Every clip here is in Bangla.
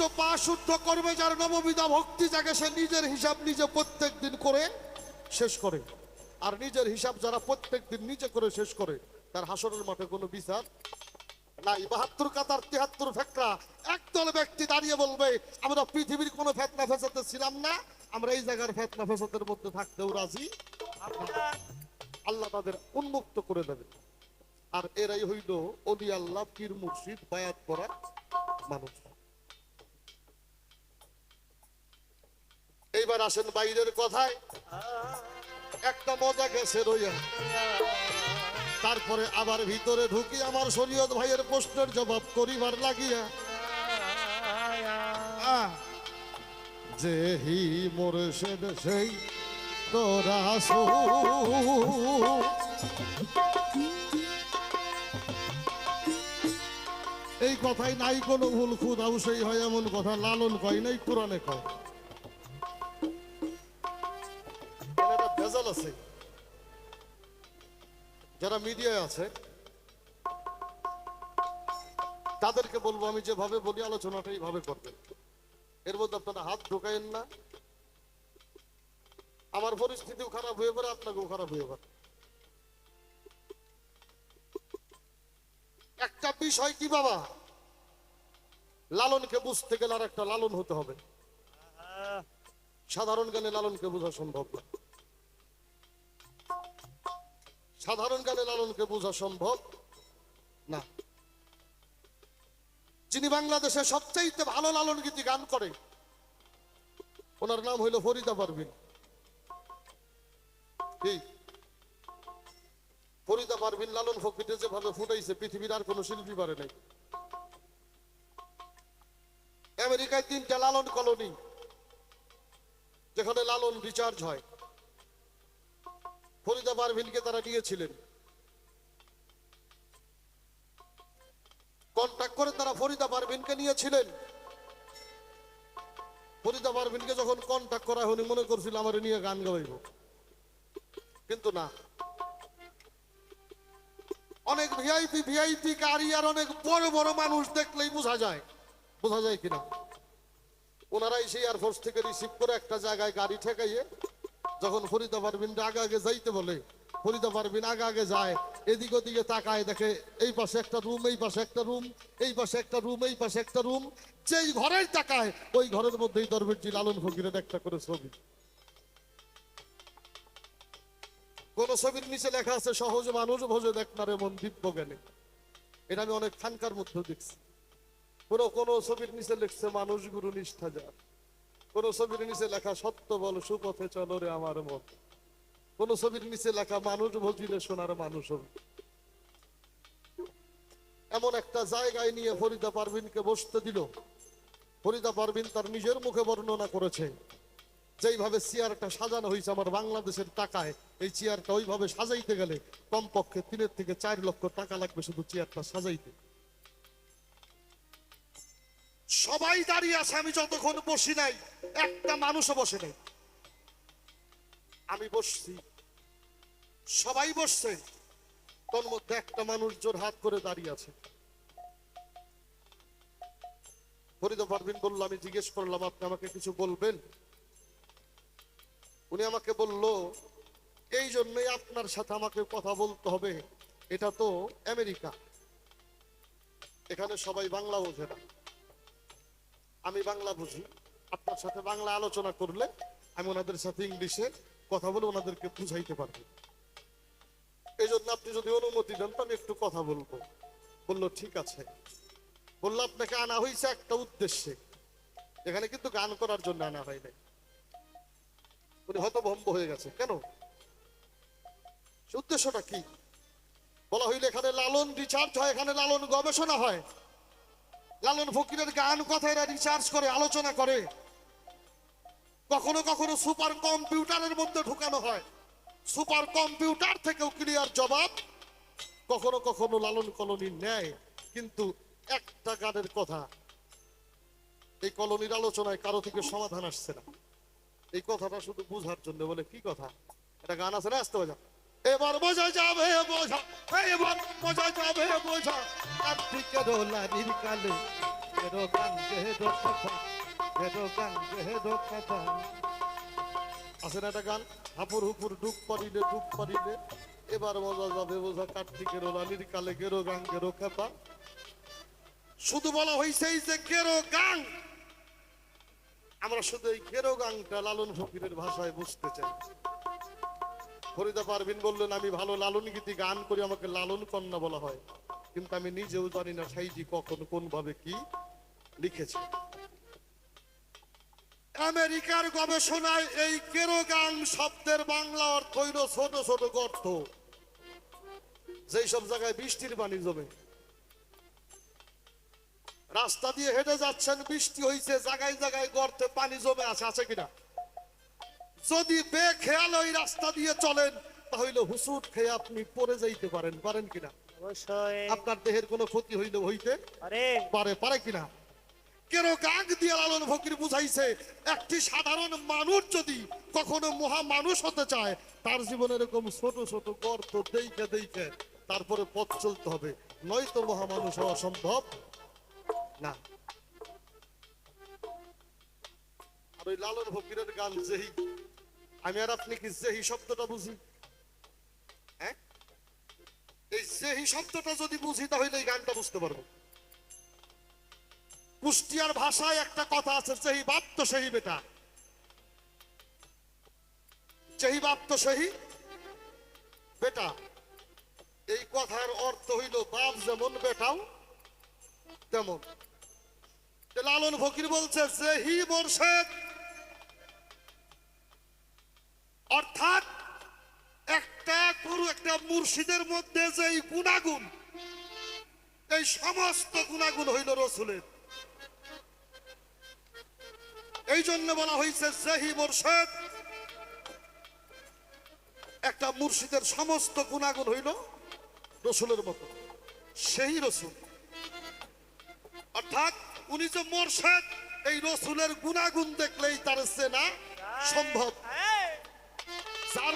অষ্ট পা শুদ্ধ করবে যার নববিধা ভক্তি জাগে, সে নিজের হিসাব নিজে প্রত্যেক দিন করে শেষ করে। আর নিজের হিসাব যারা প্রত্যেক দিন নিজে করে শেষ করে, তার হাসরের মাঠে কোনো বিচার নাই। বাহাত্তর কাতার ফেকরা, একদল ব্যক্তি দাঁড়িয়ে বলবে, আমরা পৃথিবীর কোনো ফেতনা ফেসাতে ছিলাম না, আমরা এই জায়গার ফেতনা ফেসাতের মধ্যে থাকতেও রাজি। আল্লাহ তাদের উন্মুক্ত করে দেবে আর এরাই হইল অলি আল্লাহ, পীর মুর্শিদ, বায়াত করা মানুষ। এইবার আসেন বাইরের কথায়। একটা মজা গেছে রইয়া তারপরে আবার ভিতরে ঢুকি আমার শরীয়ত ভাইয়ের প্রশ্নের জবাব করিবার লাগিয়া। যে হি মোরশেদ, সেই তোরা এই কথাই নাই কোনো ভুল, খুদাও সেই হয়, এমন কথা লালন কয় নাই, কোরআনে কয়। মিডিয়ায় আছে। তাদেরকে বলব আমি যেভাবে বলি আলোচনাটা এইভাবে করবেন। এর মধ্যে আপনারা হাত ঢোকায়েন না। আমার পরিস্থিতিও খারাপ হয়ে পারে আপনাকেও খারাপ হয়ে পারে একটা বিষয় কি বাবা? লালনকে বুঝতে গেলে আর একটা লালন হতে হবে। সাধারণ জ্ঞানে লালনকে বোঝা সম্ভব না। সাধারণ জ্ঞানে লালনকে বোঝা সম্ভব? না। যিনি বাংলাদেশে সবচাইতে ভালো লালন গীতি গান করে, ওনার নাম হইল ফরিদা পারভিন। ফরিদা পারভিন লালন ফকিরে যেভাবে ফুটাইছে, পৃথিবীর আর কোনো শিল্পী পারে নাই। আমেরিকায় তিনটা লালন কলোনি, যেখানে লালন রিচার্জ হয়। ফরিদা পারভিনকে তারা নিয়েছিলেন। কন্ট্যাক্ট করে তারা ফরিদা পারভিনকে নিয়েছিলেন। ফরিদা পারভিনকে যখন কন্ট্যাক্ট করা হয়নি, মনে করছিল আমার নিয়ে গান গাইব। কিন্তু না। অনেক ভিআইপি ভিআইপি আর অনেক বড় বড় মানুষ দেখলেই বোঝা যায়। বোঝা যায় কিনা? ওনারাই সেই এয়ারফোর্স থেকে রিসিভ করে একটা জায়গায় গাড়ি ঠেকাইয়ে যখন ফরিদা পারবিন আগে আগে যাইতে বলে ফরিদা পারবিন আগে আগে যায়, এদিক ওদিকে তাকায় দেখে এই পাশে একটা রুম, এই পাশে একটা রুম, এই পাশে একটা রুম, এই পাশে একটা রুম, যেই ঘরের তাকায়, ওই ঘরের মধ্যেই দরবেশজি লালন ফকিরের একটা করে ছবি। কোন ছবির নিচে লেখা আছে, সহজ মানুষ ভোজে দেখনারে মন দিব্য জ্ঞানে। এটা আমি অনেক খানকার মধ্যে দেখছি। কোন কোন ছবির নিচে লিখছে, মানুষ গুরু নিষ্ঠা যা কোন ছবির নিচে লেখা, সত্য বল, সুপথে চলো রে আমার মন কোন ছবির নিচে লেখা, মানুষ ভজিলে সোনার মানুষ এমন একটা জায়গায় নিয়ে ফরিদা পারভিনকে বসতে দিল। ফরিদা পারভিন তার নিজের মুখে বর্ণনা করেছে, যেইভাবে চেয়ারটা সাজানো হয়েছে আমার বাংলাদেশের টাকায়, এই চেয়ারটা ওইভাবে সাজাইতে গেলে কমপক্ষে তিনের থেকে চার লক্ষ টাকা লাগবে শুধু চেয়ারটা সাজাইতে। সবাই দাঁড়িয়ে আছে, আমি যতক্ষণ বসি নাই, একটা মানুষও বসে নাই। আমি বসছি। সবাই বসছে। তোর মধ্যে একটা মানুষ জোর হাত করে দাঁড়িয়ে আছে। ফরিদা পারভিন বলল, আমি জিজ্ঞেস করলাম, আপনি আমাকে কিছু বলবেন? উনি আমাকে বলল, এই জন্যই আপনার সাথে আমাকে কথা বলতে হবে। এটা তো আমেরিকা। এখানে সবাই বাংলা বোঝে না। আমি বাংলা বুঝি। আপনার সাথে বাংলা আলোচনা করলে আমি ওনাদের সাথে ইংলিশে কথা বলে ওনাদেরকে বুঝাইতে পারব। এই জন্য আপনি যদি অনুমতি দেন, তো আমি একটু কথা বলব। বলল, ঠিক আছে। বলল, আপনাকে আনা হয়েছে একটা উদ্দেশ্যে। এখানে কিন্তু গান করার জন্য আনা হয় নাই। উনি হতভম্ব হয়ে গেছে। কেন? উদ্দেশ্যটা কি? বলা হইলে, এখানে লালন রিচার্জ হয়, এখানে লালন গবেষণা হয়। লালন ফকিরের গান কথা এরা রিসার্চ করে, আলোচনা করে। কখনো কখনো সুপার কম্পিউটারের মধ্যে ঢুকানো হয়। সুপার কম্পিউটার থেকেও ক্লিয়ার জবাব। কখনো কখনো লালন কলোনি নেয়, কিন্তু একটা গানের কথা, এই কলোনির আলোচনায় কারও থেকে সমাধান আসছে না। এই কথাটা শুধু বুঝার জন্য বলে, কি কথা? এটা গান আছে না, আসতে বোঝা এবার বোঝা যাবে, বোঝা। এবার বোঝা যাবে, বোঝা। কার্তিকের লারির কালে গেরো গান গেরো কথা গেরো গান গেরো কথা। আছে না একটা গান? হাপুর হুপুর ডুব পারিলে ডুব পারিলে এবার মজা যাবে, বোঝা। কার্তিকের রানীর কালে গেরো গাং গেরো খেপা। শুধু বলা হয়েছে এই যে গেরো গাং আমরা শুধু এই গেরো গাংটা লালন ফকিরের ভাষায় বুঝতে চাই। ফরিদা পারভিন বললেন, আমি ভালো লালন গীতি গান করি, আমাকে লালন কন্যা বলা হয়। কিন্তু আমি নিজেও জানি না সাইজি কখন কোন ভাবে কি লিখেছে। আমেরিকার গবেষণায় এই কেরোগান শব্দের বাংলা অর্থ হইল ছোট ছোট গর্ত। যেই সব জায়গায় বৃষ্টির পানি জমে। রাস্তা দিয়ে হেঁটে যাচ্ছেন, বৃষ্টি হয়েছে জায়গায় জায়গায় গর্তে পানি জমে আছে আছে কিনা? যদি বেখেয়াল ওই রাস্তা দিয়ে চলেন তাহলে হুসুট খেয়ে আপনি পড়ে যাইতে পারেন পারেন কিনা? আপনার দেহের কোনো ক্ষতি হইলে হইতে? পারে। পারে কিনা? কেন কাক দিয়ে লালন ফকির বুঝাইছে একটি সাধারণ মানুষ যদি কখনো মহা মানুষ হতে চায় তার জীবনে এরকম ছোট ছোট গর্ত দেইকে দেইকে তারপরে পথ চলতে হবে। নয়তো মহা মানুষ হওয়া সম্ভব না। আর ওই লালন ফকিরের গান যেহি আমি আর আপনি কি যেহি শব্দটা বুঝি? হ্যাঁ? এই যেহি শব্দটা যদি বুঝি, তাহলে এই গানটা বুঝতে পারব। কুষ্টিয়ার ভাষায় একটা কথা আছে সেই বাপ তো সেই বেটা। যেই বাপ তো সেই বেটা। এই কথার অর্থ হইল, বাপ যেমন বেটাও তেমন। লালন ফকির বলছে, যেহি মোরশেদ অর্থাৎ একটা কোনো একটা মুর্শিদের মধ্যে যেই গুণাগুণ, এই সমস্ত গুণাগুণ হইল রসুলের। এই জন্য বলা হয়েছে যেহি মোরশেদ একটা মুর্শিদের সমস্ত গুণাগুণ হইল রসুলের মতো, সেই রসুল। অর্থাৎ উনি যে মোরশেদ, এই রসুলের গুণাগুণ দেখলেই তার চেনা সম্ভব।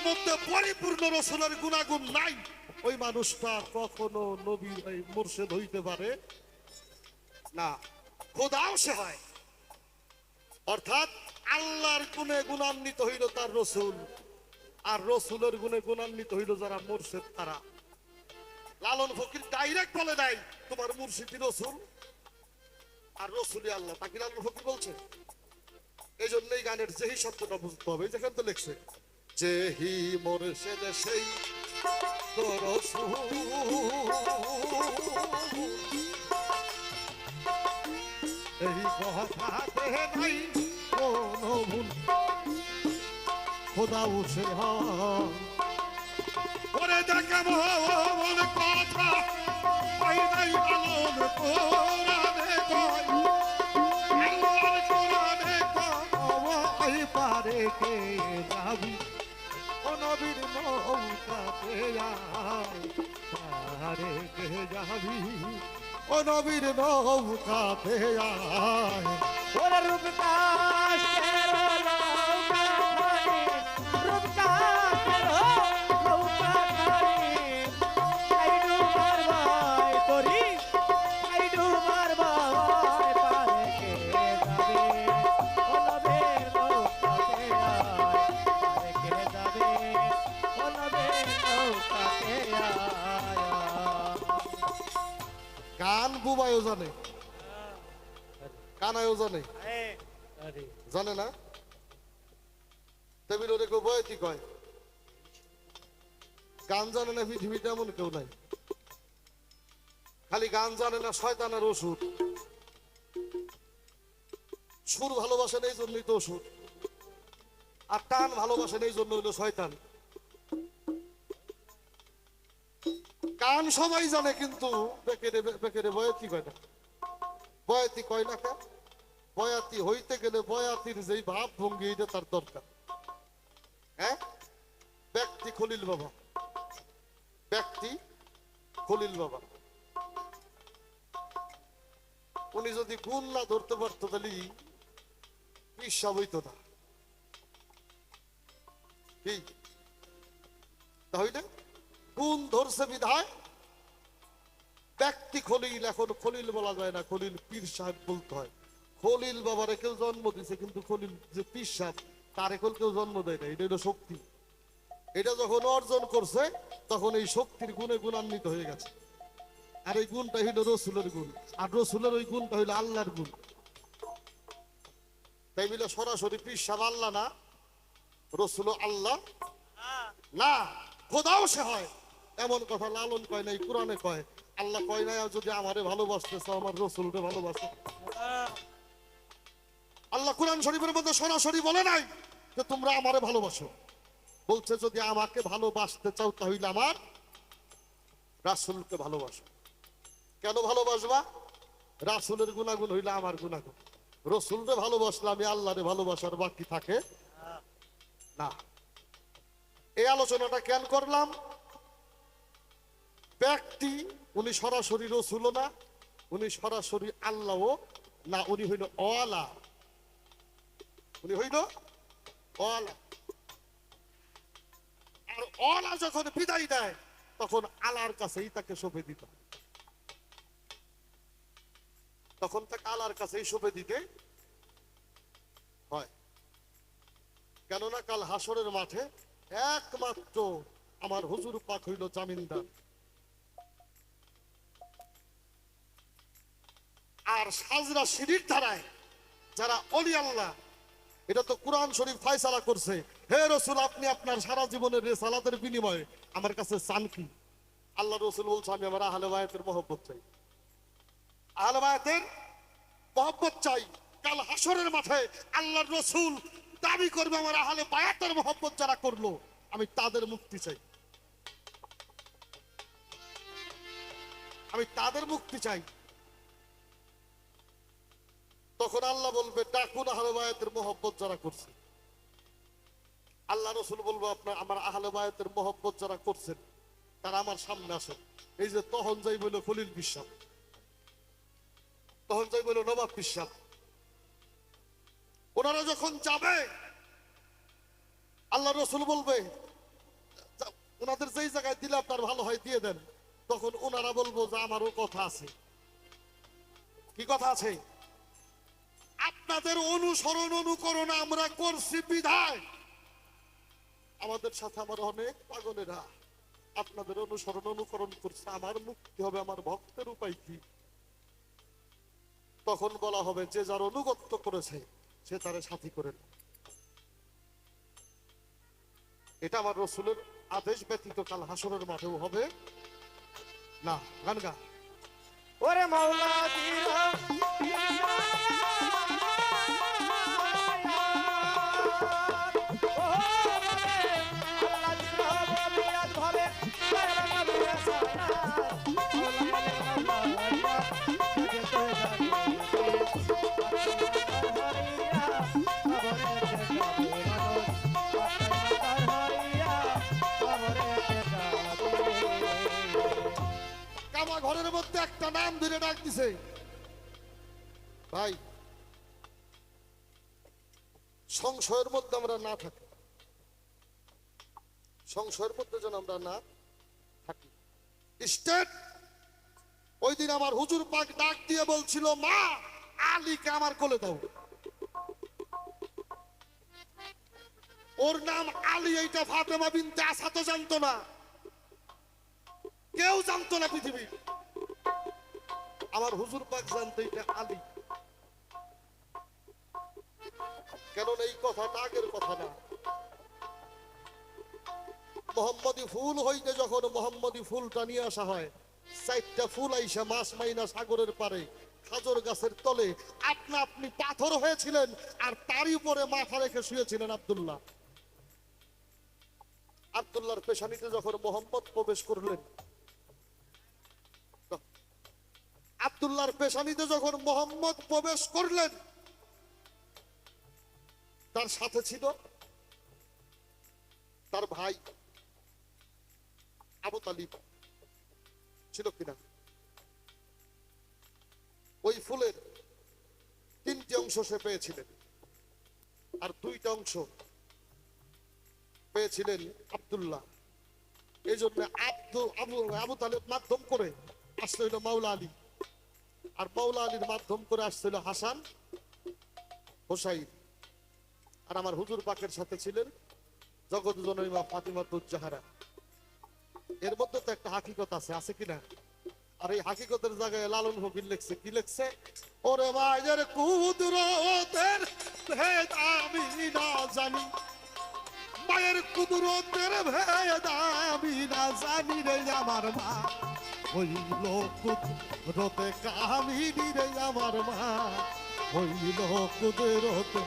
মধ্যে পরিপূর্ণ রসুলের গুণাগুণ নাই। ওই মানুষটা কখনো এই মুর্শেদ হইতে পারে না। খোদাও সে হয়। অর্থাৎ আল্লাহর গুণে গুণান্বিত হইল তার রসুল, আর রসুলের গুণে গুণান্বিত হইল যারা মুর্শিদ তারা। লালন ফকির ডাইরেক্ট বলে নাই তোমার মুর্শিদি রসুল, আর রসুলি আল্লাহ। তাকে লালন ফকির বলছে। এই জন্যই গানের যেহি শব্দটা বুঝতে হবে যেখানে তো লিখছে যেহি মোরশেদ সেই তো রসুল এই কথাতে নাই কোনো ভুল। খোদা উঠে ওরে দেখে মন কথা, পাই নাই কোরআনে নৌকাতে আয়। পারে কে যাবি? ও নবীর নৌকাতে আয়। ওরে রূপদাস জানে। না? কেউ বয়তি কয়? গান জানে না পৃথিবীতে এমন কেউ নাই। খালি গান জানে না শয়তানের ওষুধ। সুর ভালোবাসেন এই জন্যই তো ওষুধ। আর টান ভালোবাসেন এই জন্য হইল শয়তান। গান সবাই জানে, কিন্তু বয়তি কয় না? বয়াতি কয় না কা বয়াতি হইতে গেলে বয়াতির ভাব ভঙ্গি, এটা তার দরকার। হ্যাঁ? ব্যক্তি খলিল বাবা। ব্যক্তি খলিল বাবা। উনি যদি গুণ না ধরতে পারতো, তাহলে বিশ্বাস হইতো না। কি? তাহলে? গুণ ধরছে বিধায়। ব্যক্তি খলিল এখন খলিল বলা যায় না খলিল পীর সাহেব বলতে হয়। খলিল বাবারে কেউ জন্ম দিছে কিন্তু খলিল যে পীর সাহেব তার এখন কেউ জন্ম দেয় না এটা হলো শক্তি। এটা যখন অর্জন করছে তখন এই শক্তির গুণে গুণান্বিত হয়ে গেছে। আর এই গুণটা হইল রসুলের গুণ আর রসুলের ওই গুণটা হইল আল্লাহর গুণ। তাই মিলে সরাসরি পীর সাহেব আল্লাহ না রসুল আল্লাহ? না খোদাও সে হয়। এমন কথা লালন কয় নাই, কোরআনে কয়, আল্লাহ কয় নাই যদি আমারে ভালোবাসতে চাও আমার রসুলকে ভালোবাসো। আল্লাহ কোরআন শরীফের মধ্যে সরাসরি বলে নাই যে তোমরা আমারে ভালোবাসো। বলছে, যদি আমাকে ভালোবাসতে চাও, তাহলে আমার রাসুলকে ভালোবাসো। কেন ভালোবাসবা? রাসুলের গুণাগুণ হইলে আমার গুণাগুণ। রসুলরে ভালোবাসলে আমি আল্লাহরে ভালোবাসার বাকি থাকে না। এই আলোচনাটা কেন করলাম? ব্যক্তি, উনি সরাসরি রসুলও না, উনি সরাসরি আল্লাহও না, উনি হইল অলা উনি হইল অলা আর অলা যখন বিদায় দেয়, তখন আলার কাছেই তাকে সঁপে দিত তখন তাকে আলার কাছেই শোভে দিতে হয়। কেননা কাল হাসরের মাঠে একমাত্র আমার হুজুর পাক হইল জামিনদার। আর সাজরা সিঁড়ির ধারায় যারা অলি আল্লাহ, এটা তো কোরআন শরীফ ফায়সালা করছে। হে রসুল, আপনি আপনার সারা জীবনের রেসালাতের বিনিময়ে আমার কাছে চান কি? আল্লাহ রসুল বলছে, আমি আমার আহলে বায়াতের মহব্বত চাই। আহলে বায়াতের মহব্বত চাই। কাল হাসরের মাঠে আল্লাহর রসুল দাবি করবে, আমার আহলে বায়াতের মহব্বত যারা করল, আমি তাদের মুক্তি চাই। আমি তাদের মুক্তি চাই। তখন আল্লাহ বলবে, ডাকুন আহলে বায়াতের মহব্বত যারা করছে। আল্লাহ রসুল বলব, আপনার, আমার আহলে বায়াতের মহব্বত যারা করছেন, তারা আমার সামনে আসেন। এই যে তখন যাই বলে খলিল বিশ্বাস। তখন যাই বলে নবাব বিশ্বাস। ওনারা যখন যাবে, আল্লাহ রসুল বলবে ওনাদের যেই জায়গায় দিলে আপনার ভালো হয়, দিয়ে দেন। তখন ওনারা বলব যে, আমারও কথা আছে। কি কথা আছে? আপনাদের অনুসরণ অনুকরণ আমরা করছি বিধায়। আমাদের সাথে আমার অনেক পাগলেরা আপনাদের অনুসরণ অনুকরণ করছে, আমার মুক্তি হবে, আমার ভক্তের উপায় কি? তখন বলা হবে, যে যার অনুগত্য করেছে, সে তার সাথী করে। এটা আমার রসুলের আদেশ ব্যতীত কাল হাসনের মাঠেও হবে। না, গান গা। ওরে মাওলা একটা নাম ধরে ডাক দিছে। ভাই, সংশয়ের মধ্যে আমরা না থাকি। সংশয়ের মধ্যে যেন আমরা না থাকি। স্টেট ওই দিন আমার হুজুর পাক ডাক দিয়ে বলছিল, মা, আলীকে আমার কোলে দাও। ওর নাম আলী, এইটা ফাতেমা বিনতে আসা তো জানতো না। কেউ জানতো না পৃথিবী আমার হুজুর পাক জানতো এটা আলী কেননা এই কথাটা আগের কথা না। মোহাম্মদী ফুল হইতে যখন মোহাম্মদী ফুলটা নিয়ে আসা হয়, চারটা ফুল আইসা মাছ মাইনা সাগরের পারে খাজর গাছের তলে। আপনা আপনি পাথর হয়েছিলেন আর তারই উপরে মাথা রেখে শুয়েছিলেন আব্দুল্লাহ। আব্দুল্লাহর পেশানিতে যখন মোহাম্মদ প্রবেশ করলেন আব্দুল্লাহর পেশানিতে যখন মোহাম্মদ প্রবেশ করলেন, তার সাথে ছিল তার ভাই আবু তালিব। ছিল কিনা? ওই ফুলের তিনটি অংশ সে পেয়েছিলেন। আর দুইটা অংশ পেয়েছিলেন আব্দুল্লাহ। এই জন্য আব্দু আবু আবু তালেব মাধ্যম করে আসলে হইল মাওলা আলী। আর মাওলা আলীর মাধ্যম করে আসছিল হাসান হোসাইন। আর আমার হুজুর পাকের সাথে ছিলেন জগৎ জননী মা ফাতিমা তুজ্জাহারা এর মধ্যে তো একটা হাকিকত আছে আছে কিনা আর এই হাকিকতের জায়গায় লালন ফকির লিখছে, কি লিখছে? ওরে মায়ের কুদরতের ভেদ আমি না জানি। মায়ের কুদরতের ভেদ আমি না জানি রে আমার মা। হইল কুদরতে কামিনী রে আমার মা। হইল কুদরতে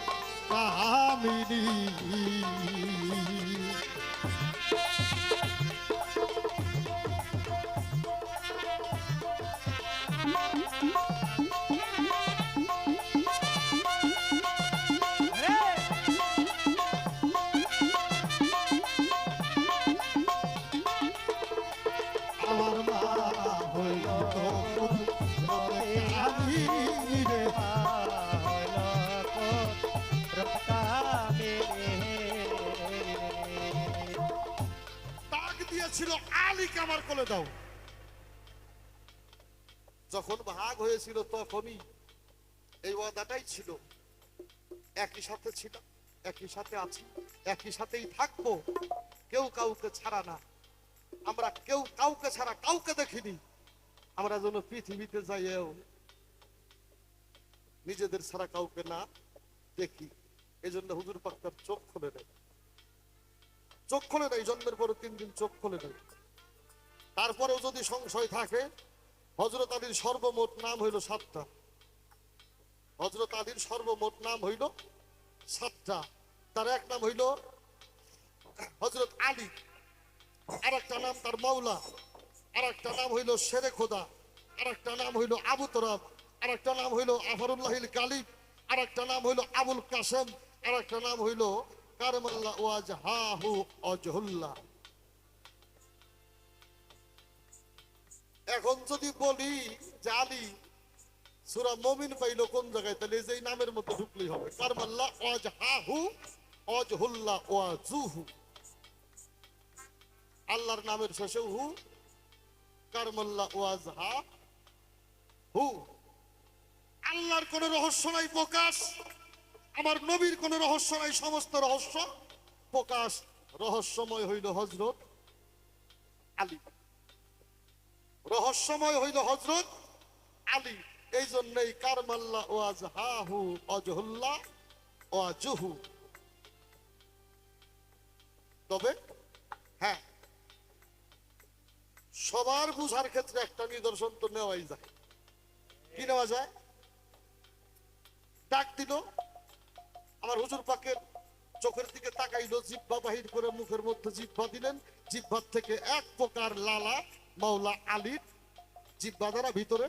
কামিনী আমার কোলে দাও। যখন ভাগ হয়েছিল তখনই এই ওয়াদাটাই ছিল। একই সাথে ছিল একই সাথে আছি, একই সাথেই থাকব। কেউ কাউকে ছাড়া না। আমরা কেউ কাউকে ছাড়া কাউকে দেখিনি। আমরা যেন পৃথিবীতে যাইও নিজেদের ছাড়া কাউকে না দেখি। এই জন্য হুজুর পাক তার চোখ খুলে নেয়। চোখ খুলে নাই জন্মের পরে তিন দিন চোখ খুলে নাই তারপরেও যদি সংশয় থাকে হজরত আলীর সর্বমোট নাম হইল সাতটা। হজরত আলীর সর্বমোট নাম হইল সাতটা। তার এক নাম হইল হজরত আলী। আর একটা নাম তার মাওলা। আর একটা নাম হইল শেরে খোদা। আর একটা নাম হইল আবু তরাব। আর একটা নাম হইল আফারুল্লাহিল গালিব আর একটা নাম হইল আবুল কাসেম আর একটা নাম হইল কারমাল্লা ওয়াজ হা হাহু অজহুল্লাহ। এখন যদি বলি আলী, সুরা মমিন পাইলো কোন জায়গায়? তাহলে যে নামের মধ্যে ঢুকলেই হবে। আল্লাহর নামের শেষে হু কারমাল্লা ওয়াজ হা হু আল্লাহর কোন রহস্য নাই, প্রকাশ। আমার নবীর কোন রহস্য সমস্ত রহস্য প্রকাশ। রহস্যময় হইল হজরত আলী। রহস্যময় হইল হজরত আলী। এই জন্যই কারমাল্লা ওয়াজ হা হু অজহুল্লাহ ওয়াজুহু তবে হ্যাঁ সবার বুঝার ক্ষেত্রে একটা নিদর্শন তো নেওয়াই যায়। কি নেওয়া যায়? ডাক দিল, আমার হুজুর পাকের চোখের দিকে তাকাইলো জিব্বা বাহির করে মুখের মধ্যে জিব্বা দিলেন। জিব্বার থেকে এক প্রকার লালা মাওলা আলীর জিব্বা দ্বারা ভিতরে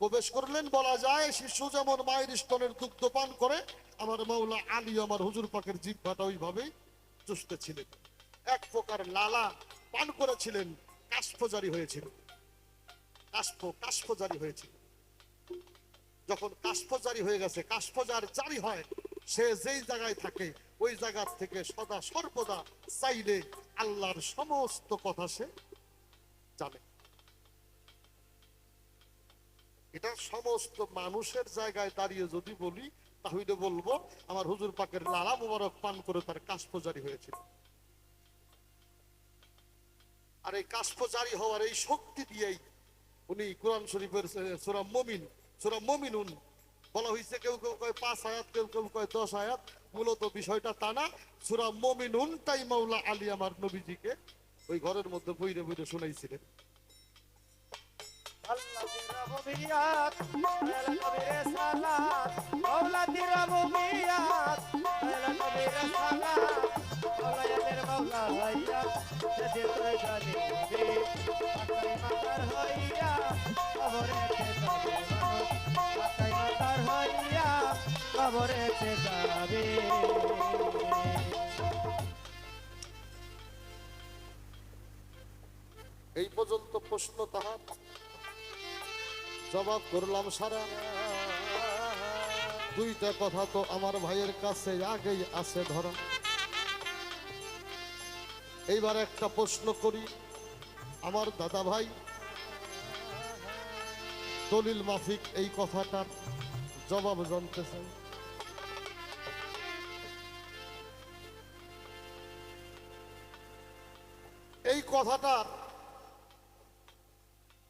প্রবেশ করলেন, বলা যায়, শিশু যেমন মায়ের স্তনের দুগ্ধ পান করে, আমার মাওলা আলী আমার হুজুর পাকের জিব্বাটা ওইভাবেই চুষতেছিলেন এক প্রকার লালা পান করেছিলেন কাষ্প জারি হয়েছিল। কাষ্প কাষ্প জারি হয়েছিল। যখন কাষ্প জারি হয়ে গেছে কাষ্প যার জারি হয়, সে যেই জায়গায় থাকে, ওই জায়গা থেকে সদা সর্বদা চাইলে আল্লাহর সমস্ত কথা সে জানে এটা সমস্ত মানুষের জায়গায় দাঁড়িয়ে যদি বলি, তাহলে বলব, আমার হুজুর পাকের লালা মুবারক পান করে তার কাষ্প জারি হয়েছিল। আর এই কাষ্প জারি হওয়ার এই শক্তি দিয়েই উনি কোরআন শরীফের সুরা মমিন, সুরা মমিনুন বলা হয়েছে, কেউ কেউ কয় পাঁচ আয়াত, কেউ কেউ কয় দশ আয়াত। মূলত বিষয়টা তা না, সুরা মমিনুন তাই মাওলা আলী আমার নবীজিকে ওই ঘরের মধ্যে বইরে বইরে শুনাইছিলেন। আল্লাহ তেরা এই পর্যন্ত প্রশ্ন তাহার। জবাব করলাম, সারা দুইটা কথা তো আমার ভাইয়ের কাছে আগেই আছে, ধরা। এইবার একটা প্রশ্ন করি, আমার দাদা ভাই দলিল মাফিক এই কথাটার জবাব জানতে চাই। এই কথাটার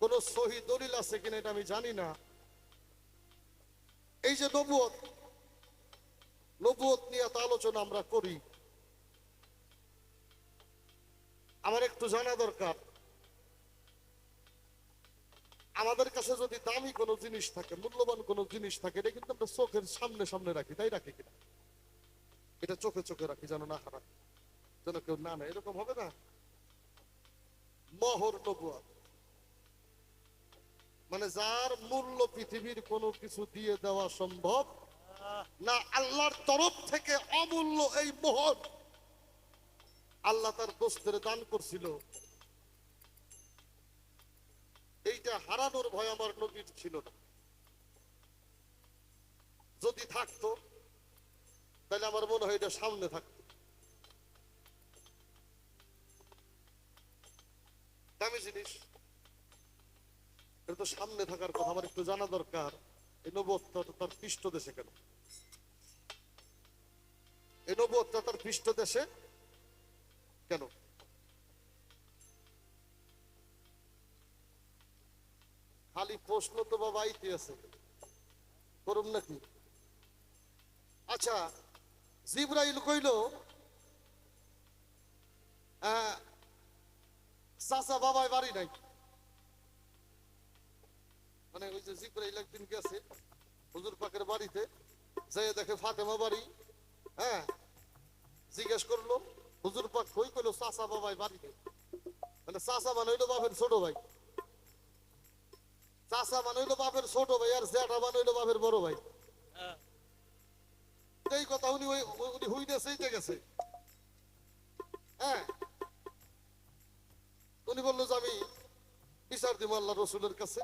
কোন সহি দলিল আছে কিনা এটা আমি জানি না। এই যে নবুয়ত নবুয়ত নিয়ে আলোচনা আমরা করি। আমার একটু জানা দরকার। আমাদের কাছে যদি দামি কোনো জিনিস থাকে, মূল্যবান কোনো জিনিস থাকে, এটা কিন্তু আমরা চোখের সামনে সামনে রাখি, তাই রাখি কিনা? এটা চোখে চোখে রাখি যেন না হারায়, যেন কেউ না নেয়, এরকম হবে না? মহর নবুয়া মানে যার মূল্য পৃথিবীর কোনো কিছু দিয়ে দেওয়া সম্ভব, না আল্লাহর তরফ থেকে অমূল্য এই মোহর আল্লাহ তার দোস্তের দান করছিল। এইটা হারানোর ভয় আমার নবীর ছিল না। যদি থাকতো, তাহলে আমার মনে হয় এটা সামনে থাকতো। জিনিস। এটা তো সামনে থাকার কথা, আমার একটু জানা দরকার। এই নবত্তা তার পৃষ্ঠ দেশে কেন? এই নবত্তা তার পৃষ্ঠ দেশে কেন? খালি প্রশ্ন তো বাবা আইতে আছে। করুন নাকি? আচ্ছা জিব্রাইল কইল চাচা বাবাই বাড়ি নাই। মানে ওই যে জিব্রাইল একদিন গেছে হুজুর পাকের বাড়িতে যাই দেখে ফাতেমা বাড়ি হ্যাঁ? জিজ্ঞেস করল, হুজুর পাক কই কইলো, চাচা বাবাই বাড়ি নেই মানে চাচা মানে হইল বাপের ছোট ভাই। মানে হইল বাপের ছোট ভাই আর জ্যাঠা মানে হইল বাপের বড় ভাই। এই কথা উনি উনি হুইনে সেইতে গেছে। হ্যাঁ? উনি বলল যে আমি বিচার দিব আল্লাহ রসুলের কাছে।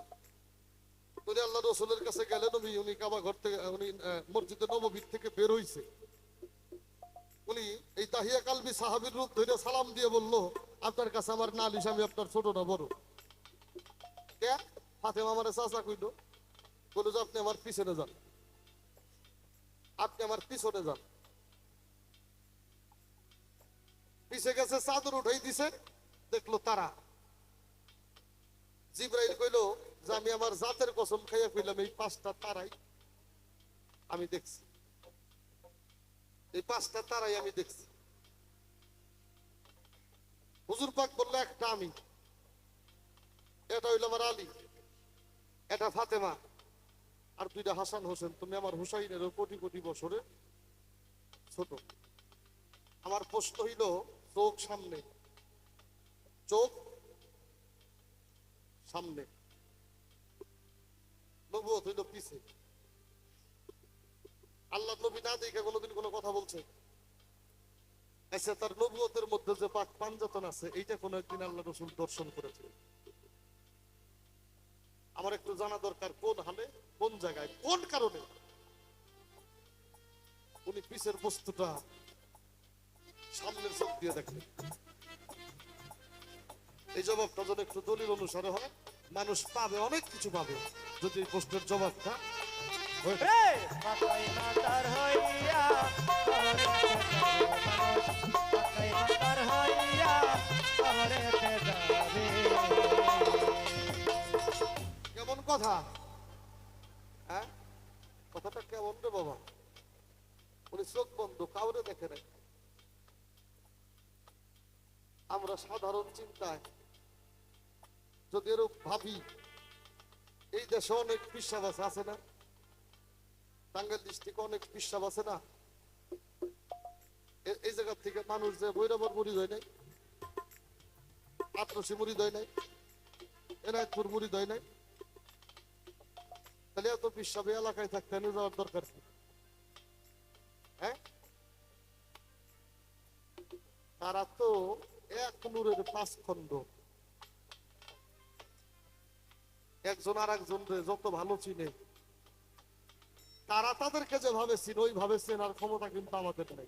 উনি আল্লাহ রসুলের কাছে গেলেন, উনি উনি কাবা ঘর থেকে, উনি মসজিদে নববীর থেকে বের হইছে। উনি এই তাহিয়া কালবি সাহাবির রূপ ধরে সালাম দিয়ে বলল, আপনার কাছে আমার নালিশ, আমি আপনার ছোট না বড়। কে? ফাতেমা আমারে চাচা কইল বলল যে, আপনি আমার পিছনে যান। আপনি আমার পিছনে যান। পিছে গেছে, চাদর উঠাই দিছে, দেখল তারা। জিব্রাইল কইলো যে আমি আমার জাতের কসম খাইয়া কইলাম এই পাঁচটা তারাই আমি দেখছি। এই পাঁচটা তারাই আমি দেখছি। হুজুর পাক বলল, একটা আমি। এটা হইল আমার আলী, এটা ফাতেমা আর দুইটা হাসান হোসেন। তুমি আমার হুসাইনের কোটি কোটি বছরে ছোট। আমার প্রশ্ন হইল, চোখ সামনে চোখ সামনে। নবুয়ত হইল পিছে। আল্লাহ নবী না দেখে কোনোদিন কোনো কথা বলছে? আচ্ছা তার নবুয়তের মধ্যে যে পাক পাঞ্জাতন আছে, এইটা কোনো একদিন আল্লাহ রসুল দর্শন করেছে আমার একটু জানা দরকার, কোন হালে, কোন জায়গায়, কোন কারণে? উনি পিসের বস্তুটা সামনের চোখ দিয়ে দেখলেন এই জবাবটা যেন একটু দলিল অনুসারে হয়। মানুষ পাবে অনেক কিছু পাবে। যদি এই প্রশ্নের জবাবটা কেমন কথা? হ্যাঁ? কথাটা কেমন রে বাবা? উনি চোখ বন্ধ কাউরে দেখে নাই। আমরা সাধারণ চিন্তায় যদি এরকম ভাবি, এই দেশে অনেক বিশ্বাস আছে না? টাঙ্গাইল ডিস্ট্রিক্টে অনেক বিশ্বাস আছে না? এই জায়গা থেকে মানুষ যে মুড়ি নাই মুড়ি নাই, এনায়তপুর মুড়ি নাই, তাহলে এত বিশ্বাস এলাকায় থাকতে যাওয়ার দরকার কি? হ্যাঁ? তারা তো এক নূরের পাঁচ খণ্ড একজন আর একজন যত ভালো চিনে। তারা তাদেরকে যেভাবে চিনে, ওইভাবে চেনার ক্ষমতা কিন্তু আমাদের নেই।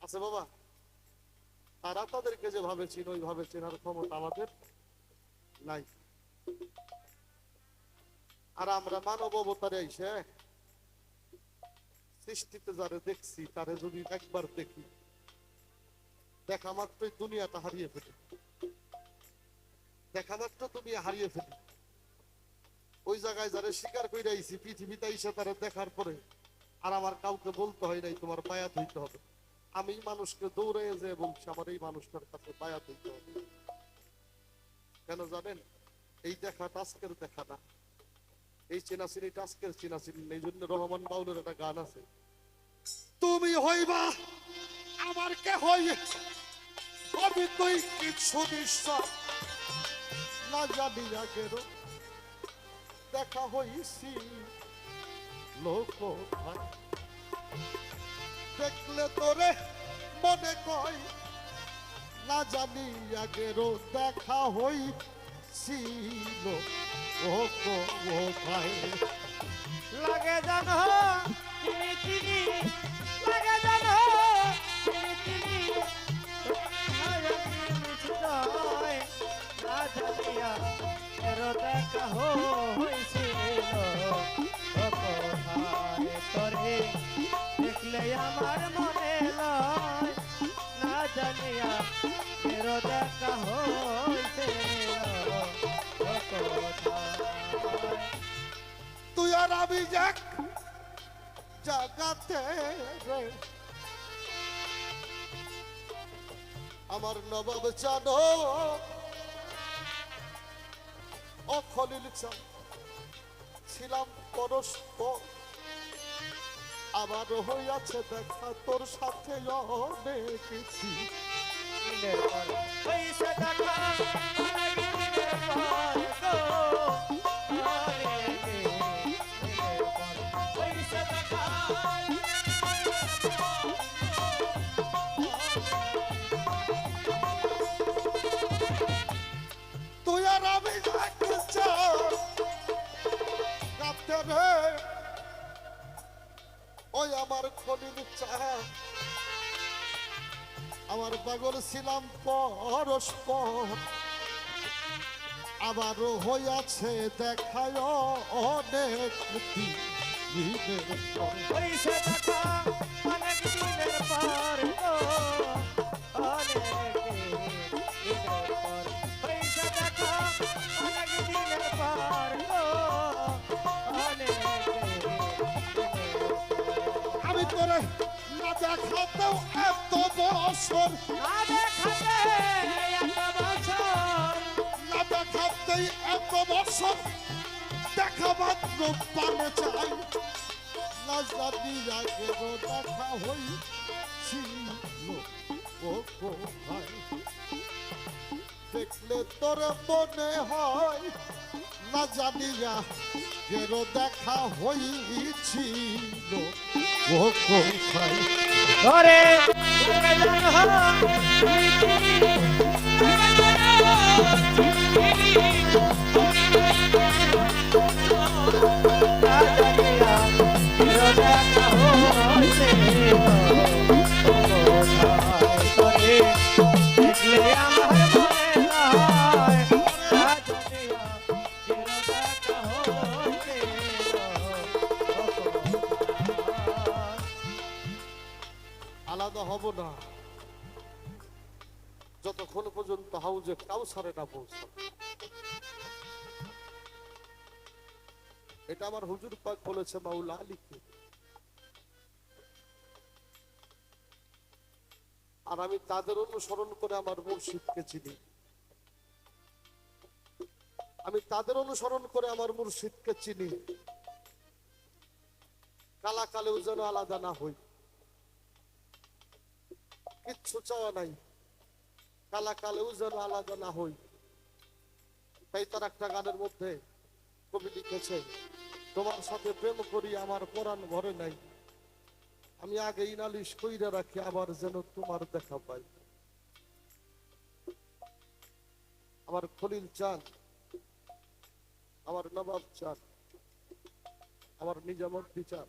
আছে বাবা? তারা তাদেরকে যেভাবে চিনে, ওইভাবে চেনার ক্ষমতা আমাদের নাই। আর আমরা মানব অবতারে আইসে সৃষ্টিতে যারে দেখছি, তারে যদি একবার দেখি, দেখা মাত্রই দুনিয়াটা হারিয়ে ফেলি। দেখা মাত্র তুমি হারিয়ে ফেলি। ওই জায়গায় যারা স্বীকার করে আইছি, পৃথিবীতে এসে তারা দেখার পরে আর আমার কাউকে বলতে হয় নাই, তোমার বায়াত হইতে হবে। আমি মানুষকে দৌড়ে যে বলছি, আমার এই মানুষটার কাছে বায়াত হইতে হবে। কেন জানেন? এই দেখা টাস্কের দেখা না এই চেনাচিনি টাস্কের চেনাচিনি এই জন্য রহমান বাউলের একটা গান আছে। তুমি হইবা আমার কে হই আমি তুই কিছু বিশ্বাস না জানি আগের দেখা হইছি লোক। দেখলে তোরে মনে কয়, না জানি আগেরও দেখা হইছিল ও গো ও ভাই, লাগে জানো চিনি চিনি নবাব জানো অখলিল চান ছিলাম পরস্প আবার হইয়াছে দেখা তোর সাথে অনেক কিছু। ছিলাম পরস্পর। আবারও হইয়াছে দেখায় অনেক দিনের পর। আমি তোরে না দেখাতেও এত বছর দেখাতেই এত বছর দেখা মাত্র পানে চাই। না জানি আগেরও দেখা হইছিল দেখলে তোর মনে হয় না জানিয়া গেরো দেখা হইছিল ও আলাদা হব না। যতক্ষণ পর্যন্ত হাউজে কাউসারে না পৌঁছাবে এটা আমার হুজুর পাক বলেছে মাউলা আলীকে। আর আমি তাদের অনুসরণ করে আমার মুর্শিদকে চিনি। আমি তাদের অনুসরণ করে আমার মুর্শিদকে চিনি। কালা কালেও যেন আলাদা না হই। কিচ্ছু চাওয়া নাই। কালা কালেও যেন আলাদা না হই। তাই তার একটা গানের মধ্যে কবি লিখেছে, তোমার সাথে প্রেম করি, আমার পরাণ ঘরে নাই। আমি আগে ইনালিশ কইরা রাখি, আবার যেন তোমার দেখা পাই। আমার খলিল চান আমার নবাব চান আমার নিজামুদ্দি চান